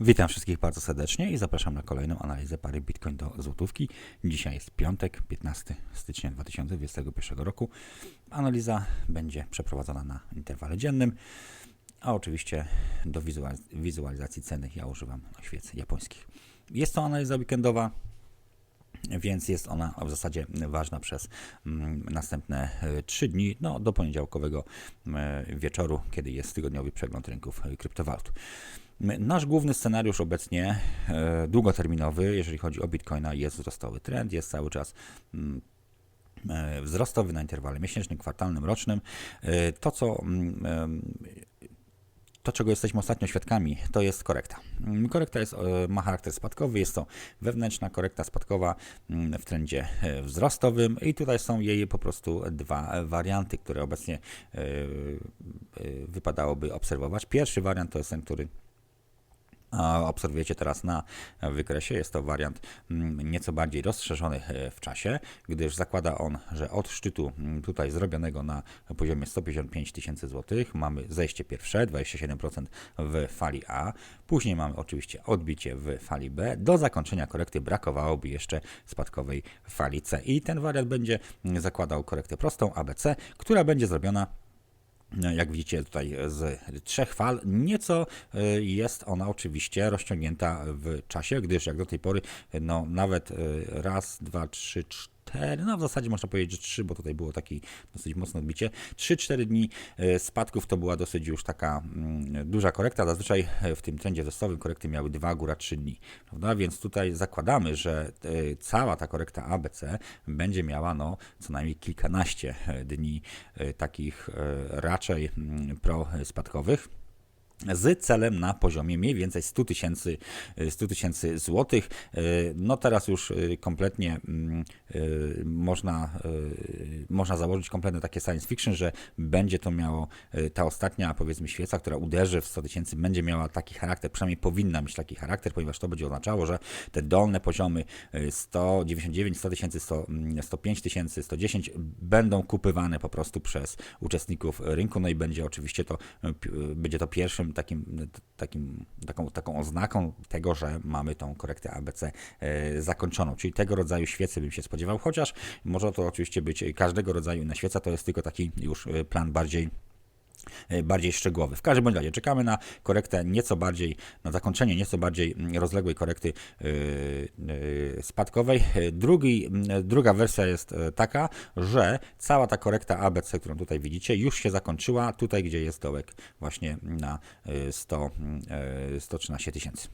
Witam wszystkich bardzo serdecznie i zapraszam na kolejną analizę pary Bitcoin do złotówki. Dzisiaj jest piątek, 15 stycznia 2021 roku. Analiza będzie przeprowadzona na interwale dziennym, a oczywiście do wizualiz- wizualizacji ceny ja używam świec japońskich. Jest to analiza weekendowa, więc jest ona w zasadzie ważna przez mm, następne 3 dni, no do poniedziałkowego e, wieczoru, kiedy jest tygodniowy przegląd rynków e, kryptowalut. Nasz główny scenariusz obecnie e, długoterminowy, jeżeli chodzi o Bitcoina, jest wzrostowy trend, jest cały czas e, wzrostowy na interwale miesięcznym, kwartalnym, rocznym. E, To, co to, czego jesteśmy ostatnio świadkami, to jest korekta. Mm, Korekta jest, e, ma charakter spadkowy, jest to wewnętrzna korekta spadkowa mm, w trendzie e, wzrostowym i tutaj są jej po prostu dwa warianty, które obecnie e, wypadałoby obserwować. Pierwszy wariant to jest ten, który obserwujecie teraz na wykresie. Jest to wariant mm, nieco bardziej rozszerzony e, w czasie, gdyż zakłada on, że od szczytu mm, tutaj zrobionego na poziomie 155 tysięcy złotych mamy zejście pierwsze 27% w fali A, później mamy oczywiście odbicie w fali B. Do zakończenia korekty brakowałoby jeszcze spadkowej fali C i ten wariant będzie mm, zakładał korektę prostą ABC, która będzie zrobiona jak widzicie tutaj z trzech fal, nieco y, jest ona oczywiście rozciągnięta w czasie, gdyż jak do tej pory, no nawet y, raz, dwa, trzy, cztery, no w zasadzie można powiedzieć, że trzy, bo tutaj było takie dosyć mocne odbicie, trzy, cztery dni y, spadków to była dosyć już taka mm, duża korekta, zazwyczaj y, w tym trendzie wzrostowym korekty miały dwa, góra trzy dni, prawda, więc tutaj zakładamy, że y, cała ta korekta ABC będzie miała no co najmniej kilkanaście e, dni e, takich e, raczej mm, prospadkowych z celem na poziomie mniej więcej 100 tysięcy 100 tysięcy złotych. E, No teraz już e, kompletnie mm, można, można założyć kompletne takie science fiction, że będzie to miało ta ostatnia powiedzmy świeca, która uderzy w 100 tysięcy, będzie miała taki charakter, przynajmniej powinna mieć taki charakter, ponieważ to będzie oznaczało, że te dolne poziomy e, 199, 100 tysięcy, 100, mm, 105 tysięcy, 110 będą kupywane po prostu przez uczestników rynku, no i będzie oczywiście to, będzie to pierwszym takim, takim, taką, taką oznaką tego, że mamy tą korektę ABC e, zakończoną, czyli tego rodzaju świecy bym się spodziewał, chociaż może to oczywiście być każdego rodzaju inna świeca, to jest tylko taki już e, plan bardziej bardziej szczegółowy. W każdym bądź razie czekamy na korektę nieco bardziej, na zakończenie nieco bardziej mm, rozległej korekty yy, yy, spadkowej. E, Drugi, mm, druga wersja jest e, taka, że cała ta korekta ABC, którą tutaj widzicie, już się zakończyła tutaj, gdzie jest dołek właśnie na e, 100, mm, e, 113 tysięcy.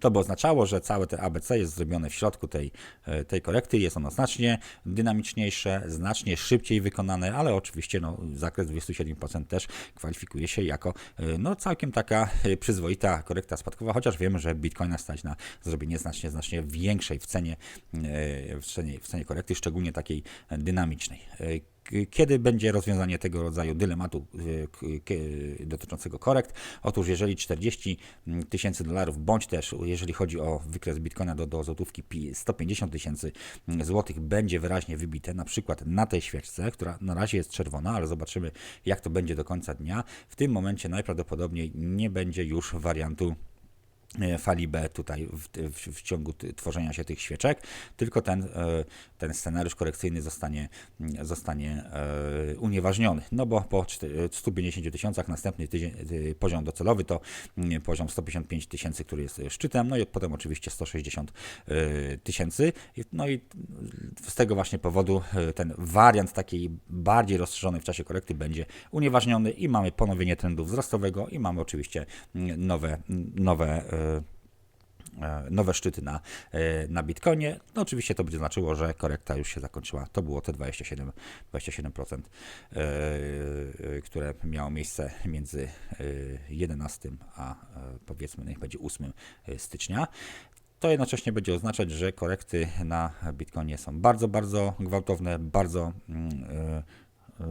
To by oznaczało, że całe te ABC jest zrobione w środku tej, e, tej korekty. Jest ono znacznie dynamiczniejsze, znacznie szybciej wykonane, ale oczywiście no, zakres 27% też kwalifikuje się jako e, no, całkiem taka e, przyzwoita korekta spadkowa, chociaż wiemy, że Bitcoina stać na zrobienie znacznie, znacznie większej w cenie, w cenie, w cenie korekty, szczególnie takiej dynamicznej. Kiedy będzie rozwiązanie tego rodzaju dylematu y, dotyczącego korekt? Otóż jeżeli 40 tysięcy dolarów, bądź też jeżeli chodzi o wykres bitcoina do, do złotówki pi- 150 tysięcy złotych będzie wyraźnie wybite, na przykład na tej świeczce, która na razie jest czerwona, ale zobaczymy jak to będzie do końca dnia. W tym momencie najprawdopodobniej nie będzie już wariantu fali B tutaj w, w, w ciągu tworzenia się tych świeczek, tylko ten, e, ten scenariusz korekcyjny zostanie, mm, zostanie e, unieważniony. No bo po czty- 150 tysiącach następny tydzień, poziom docelowy to mm, poziom 155 tysięcy, który jest szczytem, no i potem oczywiście 160 e, tysięcy. No i z tego właśnie powodu e, ten wariant takiej bardziej rozszerzonej w czasie korekty będzie unieważniony i mamy ponowienie trendu wzrostowego i mamy oczywiście mm, nowe, nowe e, e, nowe szczyty na, e, na Bitcoinie. No oczywiście to będzie znaczyło, że korekta już się zakończyła. To było te 27%, 27% e, e, które miało miejsce między e, 11 a e, powiedzmy niech będzie 8 stycznia. To jednocześnie będzie oznaczać, że korekty na Bitcoinie są bardzo, bardzo gwałtowne, bardzo mm, e, e,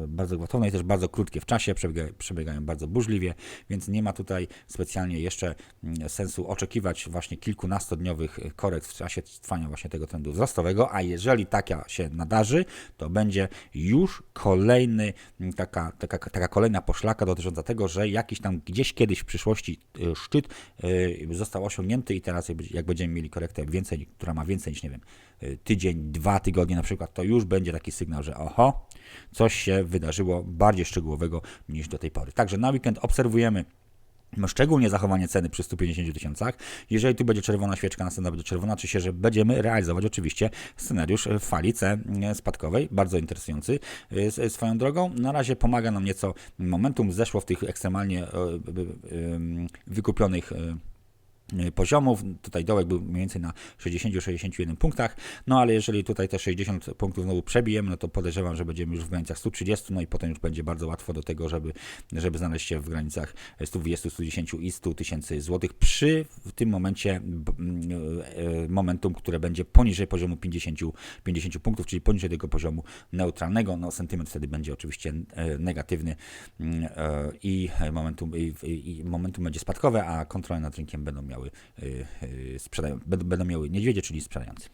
bardzo gwałtowne i też bardzo krótkie w czasie, przebiega, przebiegają bardzo burzliwie, więc nie ma tutaj specjalnie jeszcze mm, sensu oczekiwać właśnie kilkunastodniowych korekt w czasie trwania właśnie tego trendu wzrostowego, a jeżeli taka się nadarzy, to będzie już kolejny, mm, taka, taka, taka kolejna poszlaka dotycząca tego, że jakiś tam gdzieś kiedyś w przyszłości y, szczyt y, został osiągnięty i teraz jak- jak będziemy mieli korektę więcej, która ma więcej niż, nie wiem, y, tydzień, dwa tygodnie na przykład, to już będzie taki sygnał, że oho, coś się wydarzyło bardziej szczegółowego niż do tej pory. Także na weekend obserwujemy no, szczególnie zachowanie ceny przy 150 tysiącach. Jeżeli tu będzie czerwona świeczka, następna będzie czerwona, czy się, że będziemy realizować oczywiście scenariusz e, fali C e, spadkowej, bardzo interesujący e, s- swoją drogą. Na razie pomaga nam nieco momentum, zeszło w tych ekstremalnie e, e, e, wykupionych e, e, poziomów. Tutaj dołek był mniej więcej na 60-61 punktach, no ale jeżeli tutaj te 60 punktów znowu przebijemy, no to podejrzewam, że będziemy już w granicach 130, no i potem już będzie bardzo łatwo do tego, żeby, żeby znaleźć się w granicach 120, 110 i 100 tysięcy złotych przy w tym momencie m, e, momentum, które będzie poniżej poziomu 50, 50 punktów, czyli poniżej tego poziomu neutralnego. No sentyment wtedy będzie oczywiście e, negatywny mm, e, i momentum, i, i momentum będzie spadkowe, a kontrolę nad rynkiem będą miały e, e, sprzedają, będą, miały niedźwiedzie, czyli sprzedający.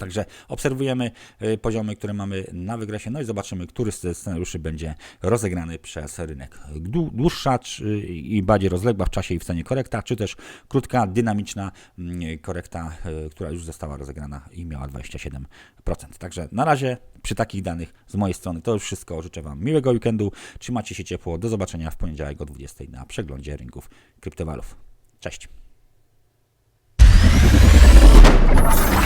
Także obserwujemy y, poziomy, które mamy na wygresie, no i zobaczymy, który z scenariuszy będzie rozegrany przez rynek. Dłu- Dłuższa i bardziej rozległa w czasie i w cenie korekta, czy też krótka, dynamiczna mm, korekta, y, która już została rozegrana i miała 27%. Także na razie przy takich danych z mojej strony to już wszystko. Życzę Wam miłego weekendu, trzymajcie się ciepło, do zobaczenia w poniedziałek o 20 na przeglądzie rynków kryptowalut. Cześć! Thank you.